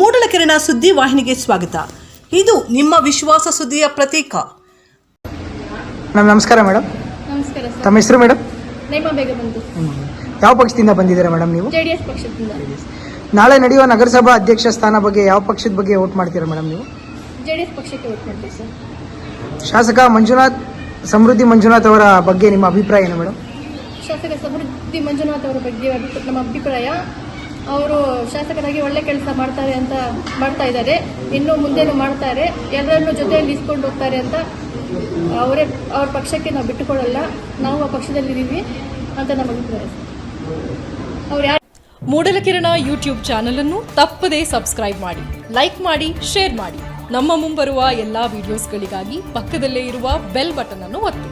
ಮೂಡಲಕೆರೆನ ಸುದ್ದಿ ವಾಹಿನಿಗೆ ಸ್ವಾಗತ. ಇದು ನಿಮ್ಮ ವಿಶ್ವಾಸ ಸುದ್ದಿಯ ಪ್ರತೀಕ. ಮೇಡಮ್ ನಮಸ್ಕಾರ ಮೇಡಮ್ ನಮಸ್ಕಾರ ಸರ್. ತಮ್ಮ ಹೆಸರು ಮೇಡಮ್ ನೇಮ ಬೇಗ ಬಂತು. ಯಾವ ಪಕ್ಷದಿಂದ ಬಂದಿದ್ದೀರಾ ಮೇಡಮ್ ನೀವು? ಜೆ ಡಿ ಎಸ್ ಪಕ್ಷದಿಂದ. ನಾಳೆ ನಡೆಯುವ ನಗರಸಭಾ ಅಧ್ಯಕ್ಷ ಸ್ಥಾನ ಬಗ್ಗೆ ಯಾವ ಪಕ್ಷದ ಬಗ್ಗೆ ವೋಟ್ ಮಾಡ್ತೀರಾ ಮೇಡಮ್ ನೀವು? ಜೆ ಡಿ ಎಸ್ ಪಕ್ಷಕ್ಕೆ ವೋಟ್ ಮಾಡ್ತೀವಿ ಸರ್. ಶಾಸಕ ಮಂಜುನಾಥ್ ಸಮೃದ್ಧಿ ಮಂಜುನಾಥ್ ಅವರ ಬಗ್ಗೆ ನಿಮ್ಮ ಅಭಿಪ್ರಾಯ ಏನು ಮೇಡಮ್ ಶಾಸಕ ಸಮೃದ್ಧಿ ಮಂಜುನಾಥ್ ಅವರ ಬಗ್ಗೆ ಅಭಿ- ನಮ್ಮ ಅಭಿಪ್ರಾಯ ಅವರು ಶಾಸಕರಾಗಿ ಒಳ್ಳೆ ಕೆಲಸ ಮಾಡ್ತಾರೆ ಅಂತ ಮಾಡ್ತಾ ಇದ್ದಾರೆ. ಇನ್ನು ಮುಂದೇನು ಮಾಡ್ತಾರೆ. ಎಲ್ಲರನ್ನೂ ಜೊತೆಯಲ್ಲಿ ಇಸ್ಕೊಂಡು ಹೋಗ್ತಾರೆ ಅಂತ ಅವರೇ, ಅವ್ರ ಪಕ್ಷಕ್ಕೆ ನಾವು ಬಿಟ್ಟುಕೊಡಲ್ಲ. ನಾವು ಆ ಪಕ್ಷದಲ್ಲಿದ್ದೀವಿ ಅಂತ ನಮ್ಮ ಅಭಿಪ್ರಾಯ. ಅವ್ರು ಯಾರು? ಮೂಡಲಕಿರಣ ಯೂಟ್ಯೂಬ್ ಚಾನಲ್ ಅನ್ನು ತಪ್ಪದೇ ಸಬ್ಸ್ಕ್ರೈಬ್ ಮಾಡಿ, ಲೈಕ್ ಮಾಡಿ, ಶೇರ್ ಮಾಡಿ. ನಮ್ಮ ಮುಂಬರುವ ಎಲ್ಲಾ ವಿಡಿಯೋಸ್ಗಳಿಗಾಗಿ ಪಕ್ಕದಲ್ಲೇ ಇರುವ ಬೆಲ್ ಬಟನ್ ಅನ್ನು ಒತ್ತಿ.